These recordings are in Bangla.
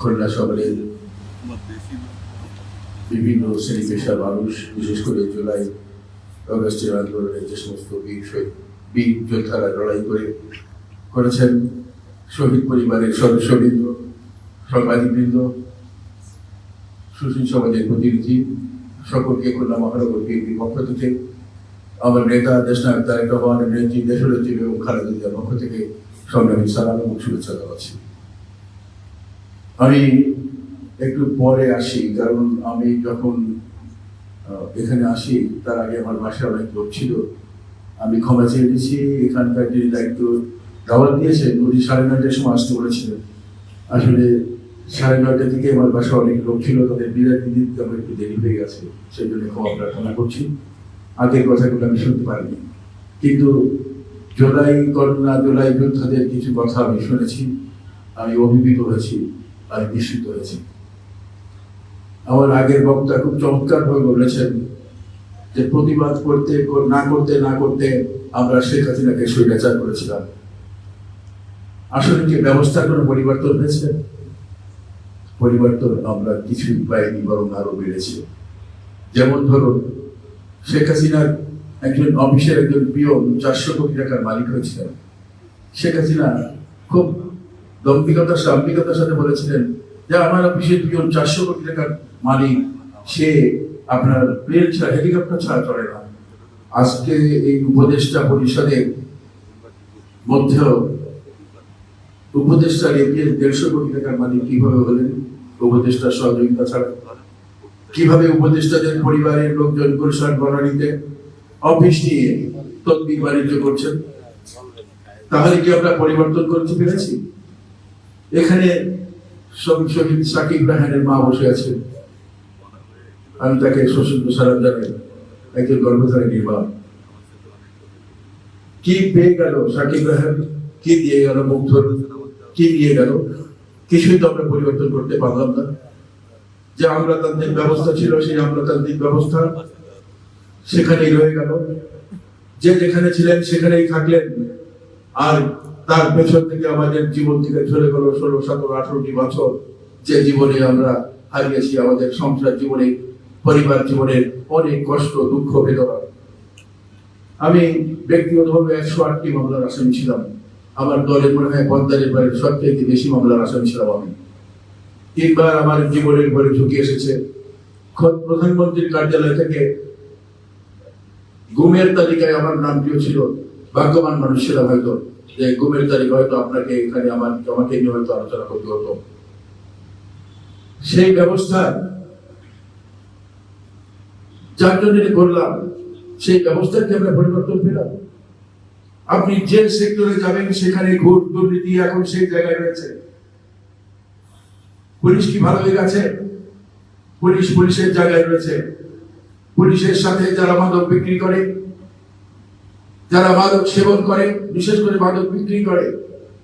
খুলনা শহরের বিভিন্ন শ্রেণি পেশার মানুষ, বিশেষ করে জুলাই, অগস্টের আন্দোলনে যে সমস্ত বীর শহীদ, বীর যোদ্ধারা লড়াই করে করেছেন, শহীদ পরিবারের সদস্যবৃন্দ সাংবাদিকবৃন্দ সুশীল সমাজের প্রতিনিধি, সকলকে খুলনা মহানগর বিএনপির পক্ষ থেকে, আমার নেতা দেশনায়ক তারেক রহমানের নেত্রী দেশনেত্রী এবং খালেদা পক্ষ থেকে সংগ্রামী সালাম এবং শুভেচ্ছা জানাচ্ছি। আমি একটু পরে আসি, কারণ আমি যখন এখানে আসি, তার আগে আমার বাসায় অনেক লোক ছিল। আমি ক্ষমা চেয়ে দিচ্ছি এখানকার যিনি দায়িত্ব দাওয়াত দিয়েছেন, উনি সাড়ে নয়টার সময় আসতে বলেছিলেন। আসলে সাড়ে নয়টা থেকে আমার বাসায় অনেক লোক ছিল, তাদের বিদায় দিতে আমার একটু দেরি হয়ে গেছে, সেই জন্য ক্ষমা প্রার্থনা করছি। আগের কথাগুলো আমি শুনতে পারিনি। কিন্তু জোলাই করোনা জোলাই যোদ্ধাদের কিছু কথা আমি শুনেছি, আমি অভিভূত হয়েছি। আমি বিস্মিত হয়েছি। আমার আগের বক্তা খুব চমৎকার ভাবে বলেছেন যে, প্রতিবাদ করতে, না করতে না করতে আমরা শেখ হাসিনাকে স্বৈরাচার করেছিলাম। আসলে কি ব্যবস্থার কোনো পরিবর্তন হয়েছে? পরিবর্তন আমরা কিছুই পাইনি, বরং আরও বেড়েছে। যেমন ধরুন, শেখ হাসিনার একজন অফিসের একজন পিয়ন চারশো কোটি টাকার মালিক হয়েছিলেন। শেখ হাসিনা খুব দম্ভিকতার সাম্ভিকতার সাথে বলেছিলেন যে আমার অফিসের পিয়ন চারশো কোটি টাকার মালিক, সে আপনার প্লেন ছাড়া, হেলিকপ্টার ছাড়া চলে না। আজকে এই উপদেষ্টা পরিষদের মধ্যেও উপদেষ্টার এপিএস দেড়শো কোটি টাকার মালিক কীভাবে হলেন? উপদেষ্টার সহযোগিতা ছাড়া। কীভাবে উপদেষ্টাদের পরিবারের লোকজন গুলশান, বনানীতে অফিস নিয়ে তদবির বাণিজ্য করছেন? তাহলে কি আমরা পরিবর্তন করতে পেরেছি? এখানে শহীদ সাকিব রাহানের মা বসে আছে। আমি তাকে সশস্ত্র সালাম জানাই, একজন গর্ভধারী নির্বাহ কি পেয়ে গেল সাকিব রাহান? কি দিয়ে গেল মুগ্ধ? কি দিয়ে গেল? কিছুই তো আমরা পরিবর্তন করতে পারলাম না। যে আমলাতান্ত্রিক ব্যবস্থা ছিল, সেই আমলাতান্ত্রিক ব্যবস্থা সেখানেই রয়ে গেল। যে যেখানে ছিলেন সেখানেই থাকলেন। আর তার পেছন থেকে আমাদের জীবন থেকে চলে গেল ষোলো, সতেরো, আঠারোটি বছর যে জীবনে আমরা হারিয়েছি আমাদের সংসার জীবনে, পরিবার জীবনের অনেক কষ্ট, দুঃখ, বেদনা। আমি ব্যক্তিগতভাবে একশো আটটি মামলার আসামি ছিলাম। আমার দলের মনে হয় পদ্মারের বাইরে সবচেয়ে বেশি মামলার আসামি ছিলাম আমি। তিনবার আমার জীবনের ঘরে ঝুঁকি এসেছে। প্রধানমন্ত্রীর কার্যালয় থেকে গুমের তালিকায় আমার নামটিও ছিল, ভাগ্যবান মানুষ ছিলাম হয়তো। যে গুমের তালিকা হয়তো আপনাকে এখানে আমার আমাকে নিয়ে হয়তো আলোচনা করতে হতো। সেই ব্যবস্থা যার জন্য করলাম, সেই ব্যবস্থাকে আমরা পরিবর্তন পেলাম। আপনি যে সেক্টরে যাবেন, সেখানে ঘুষ দুর্নীতি এখন সেই জায়গায় রয়েছে। পুলিশ কি ভালো হয়ে গেছে? পুলিশ পুলিশের জায়গায় রয়েছে। পুলিশের সাথে যারা মাদক বিক্রি করে যারা মাদক সেবন করে, বিশেষ করে মাদক বিক্রি করে,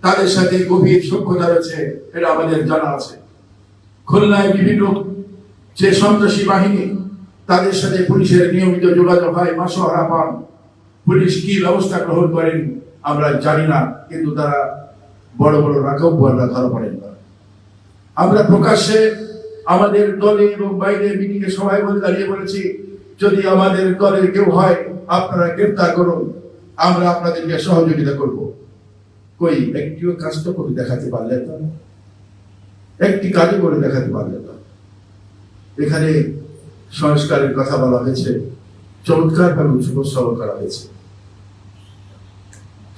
তাদের সাথে গভীর সক্ষতা রয়েছে, এটা আমাদের জানা আছে। খুলনায় বিভিন্ন যে সন্ত্রাসী বাহিনী, তাদের সাথে পুলিশের নিয়মিত যোগাযোগ হয়। মাসোহারা পান পুলিশ কি ব্যবস্থা গ্রহণ করেন, আমরা জানি না, কিন্তু তারা বড় বড় রাঘব ধরা পড়েন না। আমরা প্রকাশ্যে আমাদের দলে এবং বাইরে মিটিং এ সবাই বলে দাঁড়িয়ে বলেছি, যদি আমাদের দলের কেউ হয়, আপনারা গ্রেপ্তার করুন। আমরা আপনাদেরকে সহযোগিতা করব। কই? একটিও কাজ তো করে দেখাতে পারলেন না। একটি কাজও করে দেখাতে পারলেন না। এখানে সংস্কারের কথা বলা হয়েছে। চমৎকার ভাবে উপস্থাপন করা হয়েছে।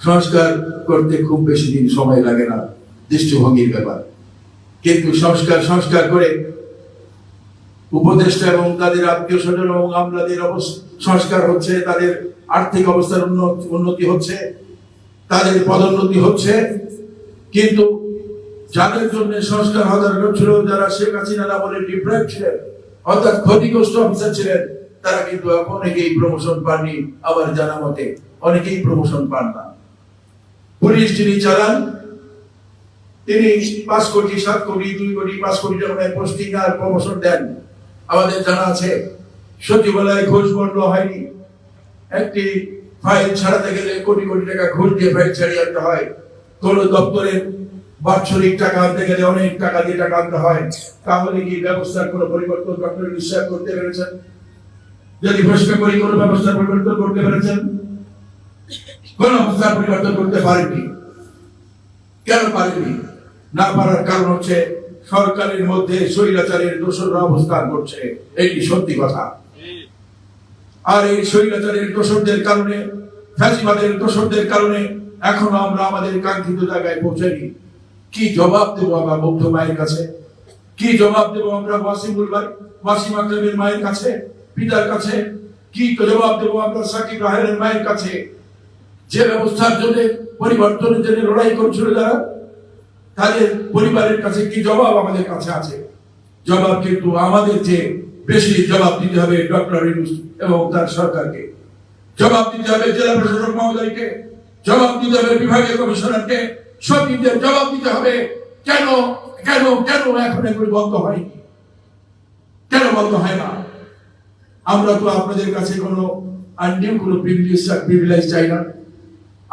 সংস্কার করতে খুব বেশি দিন সময় লাগে না, দৃষ্টিভঙ্গির ব্যাপার। কিন্তু সংস্কার সংস্কার করে উপদেষ্টা এবং তাদের আত্মীয় স্বজন এবং আমলাদের সংস্কার হচ্ছে তাদের আর্থিক অবস্থার উন্ন- উন্নতি হচ্ছে তাদের পদোন্নতি হচ্ছে, কিন্তু যাদের জন্য সংস্কার হওয়া দরকার ছিল, যারা শেখ হাসিনা বলে ডিপ্রাইভ ছিলেন, অর্থাৎ ক্ষতিগ্রস্ত অফিসার ছিলেন, তারা কিন্তু অনেকেই প্রমোশন পাননি আবার জানা মতে, অনেকেই প্রমোশন পান না। পুলিশ যিনি চালান, তিনি পাঁচ কোটি, সাত কোটি, দুই কোটি, পাঁচ কোটি টাকা পোস্টিং আর প্রমোশন দেন। আমাদের জানা আছে, সচিবালয়ে ঘুষ বন্ধ হয়নি একটি ফাইল ছাড়াতে গেলে কোটি কোটি টাকা ঘুষ দিয়ে ফাইল ছাড়িয়ে আনতে হয়। কোন দপ্তরের বাৎসরিক টাকা আনতে গেলে অনেক টাকা দিয়ে টাকা আনতে হয়। তাহলে কি ব্যবস্থার কোনো পরিবর্তন ডক্টর বিশ্বাস করতে পেরেছেন? যদি প্রশ্ন করি, কোনো ব্যবস্থার পরিবর্তন করতে পেরেছেন? কোন অবস্থার পরিবর্তন করতে পারেননি। কেন পারেনি না পারার কারণ হচ্ছে সরকারের মধ্যে স্বৈরাচারের দোষররা অবস্থান করছে। এটি সত্যি কথা। আর এই স্বৈরাচারের দোষরদের কারণে, ফ্যাসিবাদের দোষরদের কারণে এখনও আমরা আমাদের কাঙ্ক্ষিত জায়গায় পৌঁছাইনি। কি জবাব দেবো আমরা মুগ্ধ মায়ের কাছে? কি জবাব দেবো আমরা ওয়াসিমুল ভাই, ওয়াসিম আকরামের মায়ের কাছে, পিতার কাছে? কি জবাব দেবো আমরা সাকিব রাহের মায়ের কাছে? যে ব্যবস্থার জন্য, পরিবর্তনের জন্য লড়াই করছিল যারা, তাদের পরিবারের কাছে কি জবাব আমাদের কাছে আছে? জবাব কিন্তু আমাদের যে বেশি জবাব দিতে হবে ডক্টর এবং তার সরকারকে। জবাব দিতে হবে জেলা প্রশাসক মহোদয়কে। জবাব দিতে হবে বিভাগীয় কমিশনারকে। সচিবদের জবাব দিতে হবে, কেন কেন কেন এখন এগুলি বন্ধ হয়নি? কেন বন্ধ হয় না? আমরা তো আপনাদের কাছে কোনো আন্ডিম কোনো প্রিভিলেজ চাই না।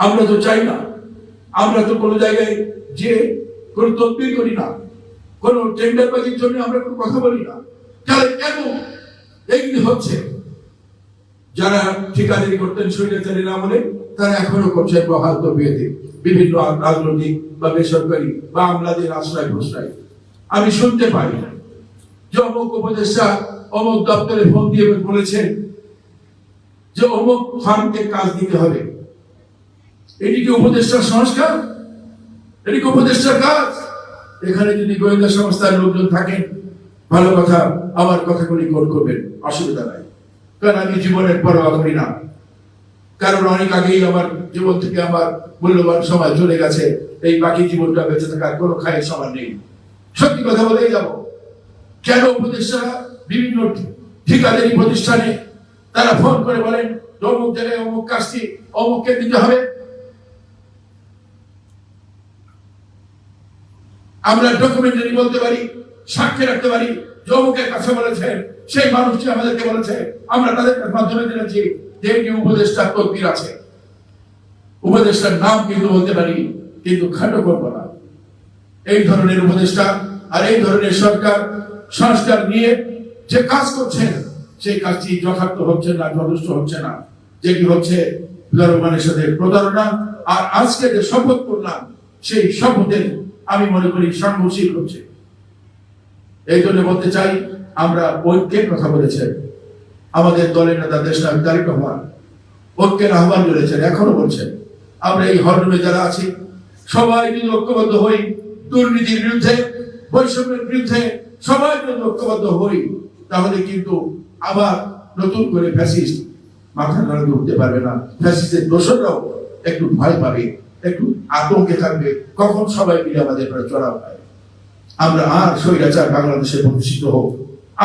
আমরা তো চাই না। আমরা তো কোনো জায়গায় যে কোনো তদবির করি না। কোনো টেন্ডারবাজির জন্য আমরা কোনো কথা বলি না। তাহলে কেন এইগুলি হচ্ছে যারা ঠিকাদারি করতেন, স্বৈরাচারী আমলে তারা এখনও করছে বহাল তবিয়তে বিভিন্ন রাজনৈতিক বা বেসরকারি বা আমলাদের আশ্রয় প্রশ্রয় আমি শুনতে পাই যে অমুক উপদেষ্টা অমুক দপ্তরে ফোন দিয়ে বলেছেন যে অমুক ফার্মকে কাজ দিতে হবে। এটি কি উপদেষ্টার সংস্কার? এটি কি উপদেষ্টার কাজ? এখানে যদি গোয়েন্দা সংস্থার লোকজন থাকেন ভালো কথা, আমার কথাগুলি কোট করবেন? অসুবিধা নাই। কারণ আমি জীবনের পরোয়া করি না। কারণ অনেক আগেই আমার জীবন থেকে আমার মূল্যবান সময় চলে গেছে। এই বাকি জীবনটা বেঁচে থাকার কোনো খায়ের সময় নেই। সত্যি কথা বলেই যাব। কেন উপদেষ্টারা বিভিন্ন ঠিকাদারি প্রতিষ্ঠানে তারা ফোন করে বলেন, অমুক জায়গায় অমুক কাজটি, অমুককে দিতে হবে? আমরা ডকুমেন্টারি বলতে পারি সাক্ষী রাখতে পারি। যে অমুকের কাছে বলেছেন সেই মানুষটি আমাদেরকে বলেছে, আমরা তাদের মাধ্যমে জেনেছি যে একটি উপদেষ্টা তদবির আছে। উপদেষ্টার নাম কিন্তু বলতে পারি, কিন্তু খাটো করব না। এই ধরনের উপদেষ্টা আর এই ধরনের সরকার, সংস্কার নিয়ে যে কাজ করছেন, সেই কাজটি যথার্থ হচ্ছে না, যথেষ্ট হচ্ছে না। যেটি হচ্ছে জনগণের সাথে প্রতারণা আর আজকে যে শপথ করলাম সেই শপথের আমি মনে করি সাংঘর্ষিক হচ্ছে এই জন্য বলতে চাই, আমরা ঐক্যের কথা বলেছেন। আমাদের দলের নেতা দেশ নায়ক তারিক রহমান ঐক্যের আহ্বান করেছেন এখনও বলছেন। আমরা এই হরডমে যারা আছি, সবাই যদি ঐক্যবদ্ধ হই। দুর্নীতির বিরুদ্ধে, বৈষম্যের বিরুদ্ধে সবাই যদি ঐক্যবদ্ধ হই। তাহলে কিন্তু আবার নতুন করে ফ্যাসিস্ট মাথা নাড়াতে উঠতে পারবে না। ফ্যাসিস্টের দোষররাও একটু ভয় পাবে, একটু আতঙ্কে থাকবে। কখন সবাই মিলে আমাদের চড়া হয় আমরা আর স্বৈরাচার বাংলাদেশে প্রতিষ্ঠিত হোক।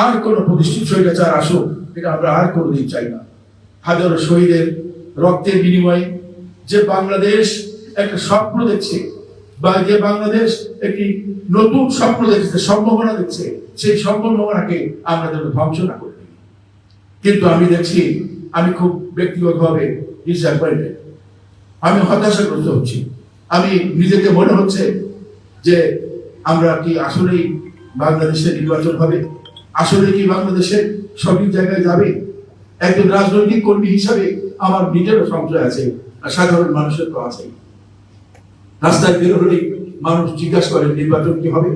আর কোন প্রতিষ্ঠিত স্বৈরাচার আসুক, এটা আমরা আর কোনোদিন চাই না। হাজারো শহীদের রক্তের বিনিময়ে যে বাংলাদেশ একটা স্বপ্ন দেখছে বা যে বাংলাদেশ একটি নতুন স্বপ্ন দেখছে সম্ভাবনা দেখছে, সেই সম্ভাবনাকে আমরা যেন ধ্বংস না করি। কিন্তু আমি দেখছি, আমি খুব ব্যক্তিগতভাবে ডিসঅ্যাপয়েন্টেড আমি হতাশাগ্রস্ত হচ্ছি। আমি নিজেকে মনে হচ্ছে যে আমরা কি আসলেই বাংলাদেশে নির্বাচন হবে? আসলে কি বাংলাদেশে সঠিক জায়গায় যাবে? একজন রাজনৈতিক কর্মী হিসাবে আমার নিজেরও সংশয় আছে আর সাধারণ মানুষের তো আছে রাস্তায় বের হলেই মানুষ জিজ্ঞাসা করে, নির্বাচন কি হবে?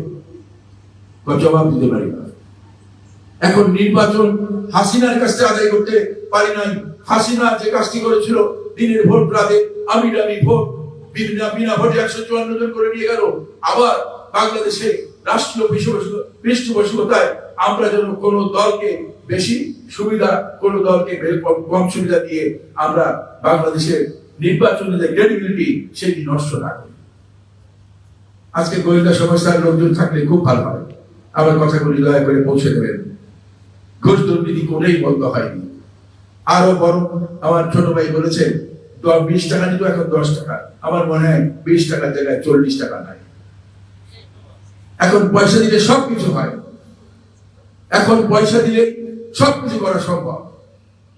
জবাব দিতে পারি না। এখন নির্বাচন হাসিনার কাছ আদায় করতে পারি নাই। হাসিনা যে কাজটি করেছিল দিনের ভোট রাতে আমি ভোট বিনা ভোটে একশো চুয়ান্ন জন করে নিয়ে গেল। আবার বাংলাদেশে রাষ্ট্রীয় পৃষ্ঠপোষক- পৃষ্ঠপোষকতায় আমরা যেন কোন দলকে বেশি সুবিধা, কোন দলকে কম- সুবিধা দিয়ে আমরা বাংলাদেশের নির্বাচনের যে ক্রেডিবিলিটি সেটি নষ্ট না করি। আজকে গোয়েন্দা সংস্থার লোকজন থাকলে খুব ভালো হয়। আমার কথাগুলি দয়া করে পৌঁছে দেবেন। ঘুষ দুর্নীতি কোনোই বন্ধ হয়নি। আরও বরং আমার ছোট ভাই বলেছে বিশ টাকা নিত, এখন দশ টাকা। আমার মনে হয় বিশ টাকার জায়গায় চল্লিশ টাকা নাই। এখন পয়সা দিলে সব কিছু হয়। এখন পয়সা দিলে সব কিছু করা সম্ভব।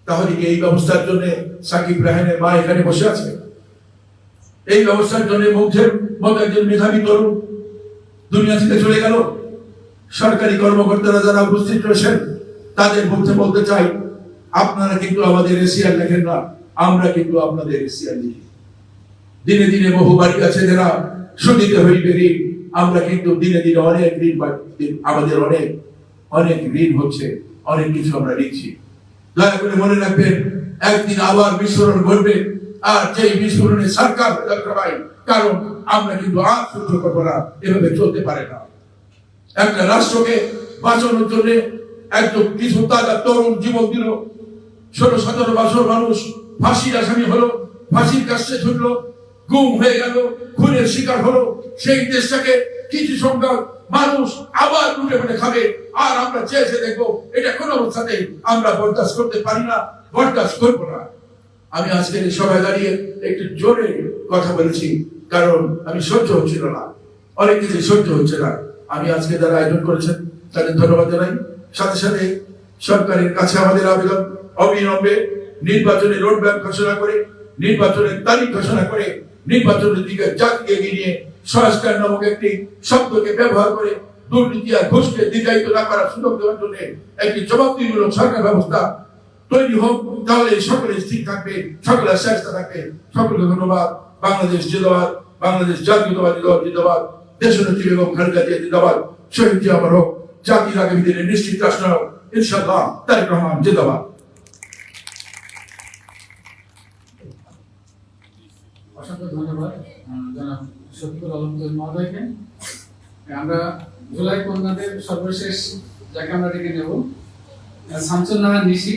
তাহলে কি এই ব্যবস্থার জন্য সাকিব রাহানের মা এখানে বসে আছে? এই ব্যবস্থার জন্য মুগ্ধের মতো একজন মেধাবী তরুণ দুনিয়া থেকে চলে গেল। সরকারি কর্মকর্তারা যারা উপস্থিত রয়েছেন, তাদের মধ্যে বলতে চাই, আপনারা কিন্তু আমাদের এশিয়ার লেখেন না, আমরা কিন্তু আপনাদের এশিয়ার লিখি। দিনে দিনে বহু বাড়ি আছে যারা সুদিতে হইবে ঋণ আমরা কিন্তু দিনে দিনে অনেক ঋণ আমাদের অনেক অনেক ঋণ হচ্ছে, অনেক কিছু আমরা নিচ্ছি। দয়া করে মনে রাখবেন, একদিন আবার বিস্ফোরণ ঘটবে, আর যেই বিস্ফোরণে সরকার হয় কারণ আমরা কিন্তু আর সহ্য করব না, এভাবে চলতে পারে না। একটা রাষ্ট্রকে বাঁচানোর জন্য একজন কিছু তাজা তরুণ জীবন দিল। ষোলো, সতেরো বছর মানুষ ফাঁসির আসামি হলো, ফাঁসির কাছে ছুটলো গুম হয়ে গেল, খুনের শিকার হলো। সেই দেশটাকে কিছু সংখ্যক মানুষ আবার লুটে ফুটে খাবে। আর আমরা চেয়েছে দেখব, এটা কোনো অবস্থাতেই আমরা বরদাস্ত করতে পারি না, বরদাস্ত করব না। আমি আজকের এই সভায় দাঁড়িয়ে একটু জোরে কথা বলেছি, কারণ আমি সহ্য হচ্ছিল না। অনেক কিছু সহ্য হচ্ছে না। আমি আজকে যারা আয়োজন করেছেন, তাদের ধন্যবাদ জানাই। সাথে সাথে সরকারের কাছে আমাদের আবেদন। অবিলম্বে রোড ম্যাপ ঘোষণা করে, নির্বাচনের তারিখ ঘোষণা করে নির্বাচনের দিকে জাতিকে নিয়ে সংস্কার নামক একটি শব্দকে ব্যবহার করে দুর্নীতি আর ঘুষকে দীর্ঘায়িত না করার সুযোগ দেওয়ার জন্য একটি জবাবদিহিমূলক সরকার ব্যবস্থা তৈরি হোক, তাহলে সকলে ঠিক থাকবে সকলের চেষ্টা থাকবে। সকলকে ধন্যবাদ। বাংলাদেশ জিন্দাবাদ, বাংলাদেশ জাতীয়তাবাদী দল জিন্দাবাদ, দেশনেত্রী এবং খালেদা জিয়া জিন্দাবাদ, শহীদ জিয়া হোক, জাতির আগামী দিনে নিশ্চিত রাষ্ট্র হোক, ইনশাআল্লাহ, তারেক রহমান অসংখ্য ধন্যবাদ। জনাব। শফিকুল আলম মহোদয়কে। আমরা জুলাই কন্যাদের সর্বশেষ যাকে আমরা ডেকে নেব শামসুল নিশি।